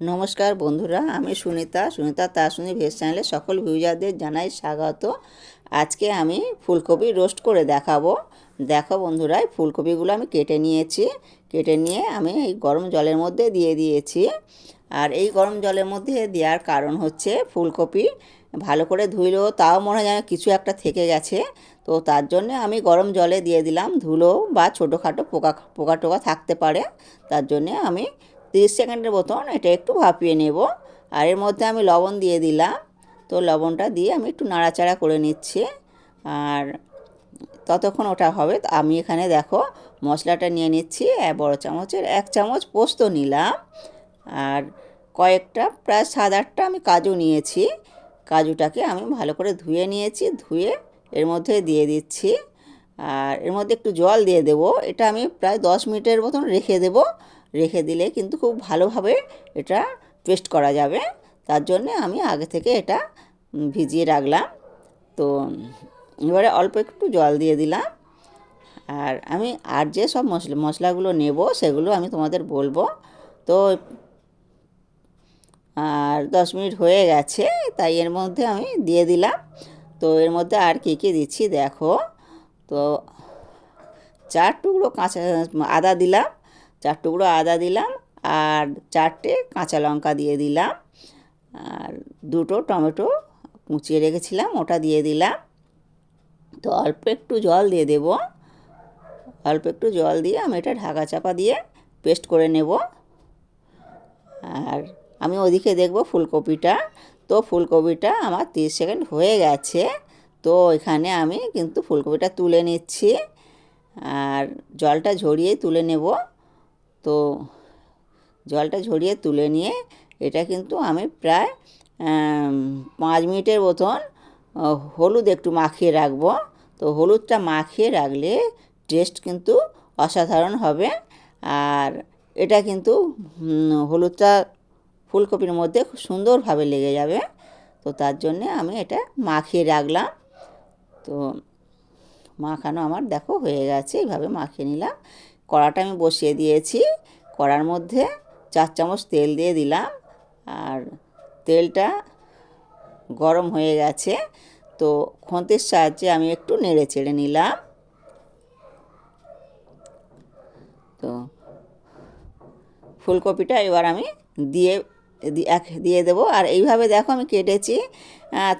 নমস্কার বন্ধুরা, আমি সুনিতা। সুনিতা তাসুনি ভেজ চ্যানেলে সকল ভিউজারদের জানাই স্বাগত। আজকে আমি ফুলকপি রোস্ট করে দেখাবো। দেখো বন্ধুরা ফুলকপিগুলো আমি কেটে নিয়েছি। কেটে নিয়ে আমি এই গরম জলের মধ্যে দিয়ে দিয়েছি। আর এই গরম জলের মধ্যে দেওয়ার কারণ হচ্ছে ফুলকপি ভালো করে ধুইলেও তাও মনে হয় কিছু একটা থেকে গেছে। তো তার জন্য আমি গরম জলে দিয়ে দিলাম, ধুলো বা ছোটোখাটো পোকা পোকা টোকা থাকতে পারে। তার জন্যে আমি তিরিশ সেকেন্ডের মতন এটা একটু ভাপিয়ে নেব। আর এর মধ্যে আমি লবণ দিয়ে দিলাম। তো লবণটা দিয়ে আমি একটু নাড়াচাড়া করে নিচ্ছি। আর ততক্ষণ ওটা হবে। আমি এখানে দেখো মশলাটা নিয়ে নিচ্ছি। বড় চামচের এক চামচ পোস্ত নিলাম। আর কয়েকটা, প্রায় সাত আটটা আমি কাজু নিয়েছি। কাজুটাকে আমি ভালো করে ধুয়ে নিয়েছি। ধুয়ে এর মধ্যে দিয়ে দিচ্ছি। আর এর মধ্যে একটু জল দিয়ে দেবো। এটা আমি প্রায় দশ মিনিটের মতন রেখে দেবো। রেখে দিলে কিন্তু খুব ভালোভাবে এটা পেস্ট করা যাবে। তার জন্যে আমি আগে থেকে এটা ভিজিয়ে রাখলাম। তো এবারে অল্প একটু জল দিয়ে দিলাম। আর আমি আর যে সব মশলা, মশলাগুলো নেব সেগুলো আমি তোমাদের বলব। তো আর দশ মিনিট হয়ে গেছে, তাই এর মধ্যে আমি দিয়ে দিলাম। তো এর মধ্যে আর কী কী দিচ্ছি দেখো। তো চার টুকরো কাঁচা আদা দিলাম। চার টুকরো আদা দিলাম আর চারটে কাঁচা লঙ্কা দিয়ে দিলাম আর দুটো টমেটো কুচিয়ে রেখেছিলাম, ওটা দিয়ে দিলাম। তো অল্প একটু জল দিয়ে দেব। অল্প একটু জল দিয়ে আমি এটা ঢাকা চাপা দিয়ে পেস্ট করে নেব। আর আমি ওদিকে দেখব ফুলকপিটা। তো ফুলকপিটা আমার তিরিশ সেকেন্ড হয়ে গেছে। তো এখানে আমি কিন্তু ফুলকপিটা তুলে নিচ্ছি। আর জলটা ঝরিয়ে তুলে নেব। তো জলটা ঝরিয়ে তুলে নিয়ে এটা কিন্তু আমি প্রায় পাঁচ মিনিটের মতন হলুদ একটু মাখিয়ে রাখব। তো হলুদটা মাখিয়ে রাখলে টেস্ট কিন্তু অসাধারণ হবে। আর এটা কিন্তু হলুদটা ফুলকপির মধ্যে খুব সুন্দরভাবে লেগে যাবে। তো তার জন্যে আমি এটা মাখিয়ে রাখলাম। তো মাখানো আমার দেখো হয়ে গেছে, এইভাবে মাখিয়ে নিলাম। কড়াটা আমি বসিয়ে দিয়েছি। কড়ার মধ্যে চার চামচ তেল দিয়ে দিলাম। আর তেলটা গরম হয়ে গেছে। তো খন্তের সাহায্যে আমি একটু নেড়ে চেড়ে নিলাম। তো ফুলকপিটা এবার আমি দিয়ে দিয়ে দেবো। আর এইভাবে দেখো আমি কেটেছি।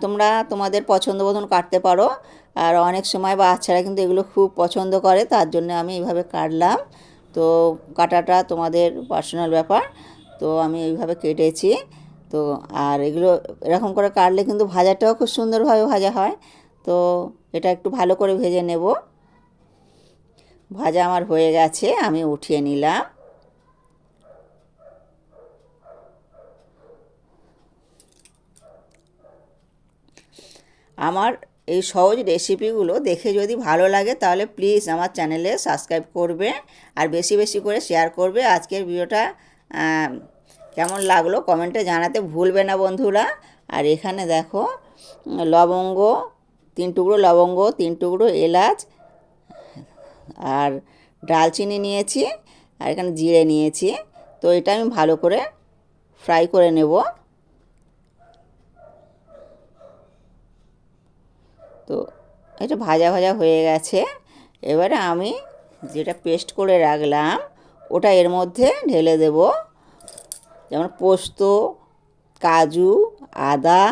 তোমরা তোমাদের পছন্দ মতন কাটতে পারো। আর অনেক সময় বাচ্চারা কিন্তু এগুলো খুব পছন্দ করে, তার জন্য আমি এইভাবে কাটলাম। তো কাটাটা তোমাদের পার্সোনাল ব্যাপার। তো আমি এইভাবে কেটেছি। তো আর এগুলো এরকম করে কাটলে কিন্তু ভাজাটাও খুব সুন্দরভাবে ভাজা হয়। তো এটা একটু ভালো করে ভেজে নেব। ভাজা আমার হয়ে গেছে, আমি উঠিয়ে নিলাম। আমার এই সহজ রেসিপিগুলো দেখে যদি ভালো লাগে, তাহলে প্লিজ আমার চ্যানেলে সাবস্ক্রাইব করবে আর বেশি বেশি করে শেয়ার করবে। আজকের ভিডিওটা কেমন লাগল কমেন্টে জানাতে ভুলবে না বন্ধুরা। আর এখানে দেখো, লবঙ্গ, তিন টুকরো লবঙ্গ, তিন টুকরো এলাচ, আর ডালচিনি নিয়েছি, আর এখানে জিরে নিয়েছি। তো এটা আমি ভালো করে ফ্রাই করে নেব। তো এটা ভাজা ভাজা হয়ে গেছে। এবারে আমি যেটা পেস্ট করে রাখলাম, ওটা এর মধ্যে ঢেলে দেব। যেমন পোস্ত, কাজু, আদা,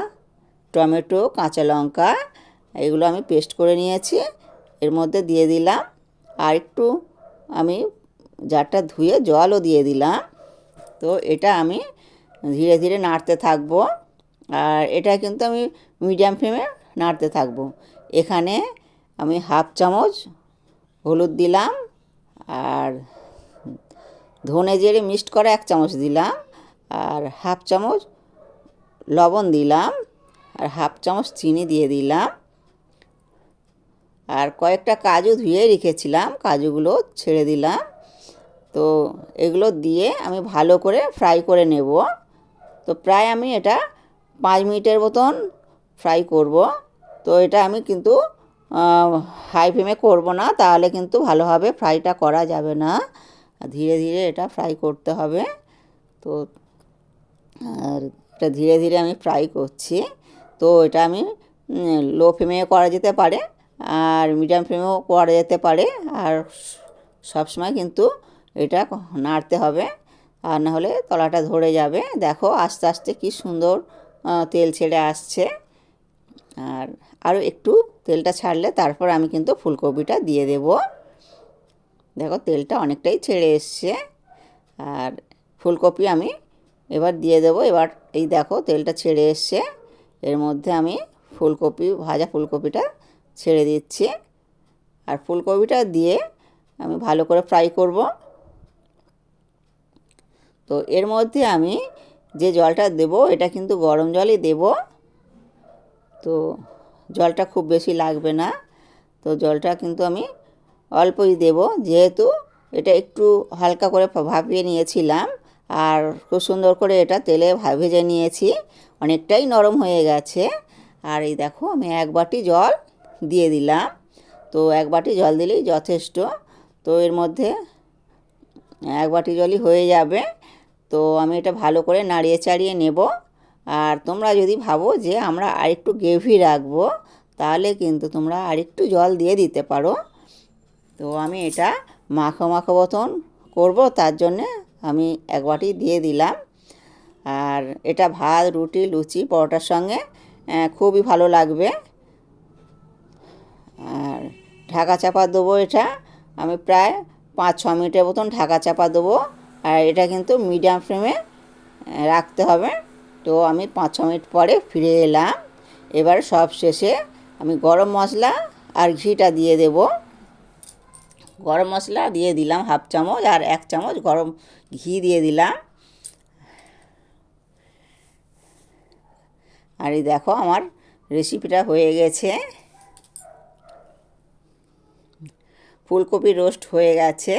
টমেটো, কাঁচা লঙ্কা, এগুলো আমি পেস্ট করে নিয়েছি। এর মধ্যে দিয়ে দিলাম আর একটু আমি জারটা ধুয়ে জলও দিয়ে দিলাম। তো এটা আমি ধীরে ধীরে নাড়তে থাকব। আর এটা কিন্তু আমি মিডিয়াম ফ্লেমে নাড়তে থাকব। এখানে আমি হাফ চামচ হলুদ দিলাম আর ধনে জিরে মিক্সড করা এক চামচ দিলাম আর হাফ চামচ লবণ দিলাম আর হাফ চামচ চিনি দিয়ে দিলাম। আর কয়েকটা কাজু ধুয়ে রেখেছিলাম, কাজুগুলো ছেড়ে দিলাম। তো এগুলো দিয়ে আমি ভালো করে ফ্রাই করে নেব। তো প্রায় আমি এটা পাঁচ মিনিটের মতন ফ্রাই করব। তো এটা আমি কিন্তু হাই ফ্লেমে করব না, তাহলে কিন্তু ভালোভাবে ফ্রাইটা করা যাবে না। ধীরে ধীরে এটা ফ্রাই করতে হবে। তো, আর এটা ধীরে ধীরে আমি ফ্রাই করছি। তো এটা আমি লো ফ্লেমে করা যেতে পারে, আর মিডিয়াম ফ্লেমেও করা যেতে পারে। আর সবসময় কিন্তু এটা নাড়তে হবে, আর না হলে তলাটা ধরে যাবে। দেখো আস্তে আস্তে কি সুন্দর তেল ছেড়ে আসছে। আর আরও একটু তেলটা ছাড়লে তারপর আমি কিন্তু ফুলকপিটা দিয়ে দেব। দেখো, তেলটা অনেকটাই ছেড়ে এসছে। আর ফুলকপি আমি এবার দিয়ে দেবো। এবার এই দেখো, তেলটা ছেড়ে এসছে। এর মধ্যে আমি ফুলকপি, ভাজা ফুলকপিটা ছেড়ে দিচ্ছি। আর ফুলকপিটা দিয়ে আমি ভালো করে ফ্রাই করব। তো এর মধ্যে আমি যে জলটা দেব, এটা কিন্তু গরম জলই দেব। তো জলটা খুব বেশি লাগবে না। তো জলটা কিন্তু আমি অল্পই দেব। যেহেতু এটা একটু হালকা করে ভাপিয়ে নিয়েছিলাম আর খুব সুন্দর করে এটা তেলে ভেজে নিয়েছি। অনেকটাই নরম হয়ে গেছে। আর এই দেখো আমি এক বাটি জল দিয়ে দিলাম। তো এক বাটি জল দিলেই যথেষ্ট। তো এর মধ্যে এক বাটি জলই হয়ে যাবে। তো আমি এটা ভালো করে নাড়িয়ে চাড়িয়ে নেব। আর তোমরা যদি ভাবো যে আমরা আরেকটু গ্রেভি রাখব, তাহলে কিন্তু তোমরা আরেকটু জল দিয়ে দিতে পারো। তো আমি এটা মাখো মাখো মতন করব, তার জন্যে আমি এক বাটি দিয়ে দিলাম। আর এটা ভাত, রুটি, লুচি, পরোটার সঙ্গে খুবই ভালো লাগবে। আর ঢাকা চাপা দেবো এটা। আমি প্রায় পাঁচ ছ মিনিটের মতন ঢাকা চাপা দেবো। আর এটা কিন্তু মিডিয়াম ফ্লেমে রাখতে হবে। তো আমি পাঁচ, ছ মিনিট পরে ফিরে এলাম। এবার সব শেষে আমি গরম মশলা আর ঘিটা দিয়ে দেব। গরম মশলা দিয়ে দিলাম হাফ চামচ আর এক চামচ গরম ঘি দিয়ে দিলাম। আর দেখো আমার রেসিপিটা হয়ে গেছে। ফুলকপি রোস্ট হয়ে গেছে।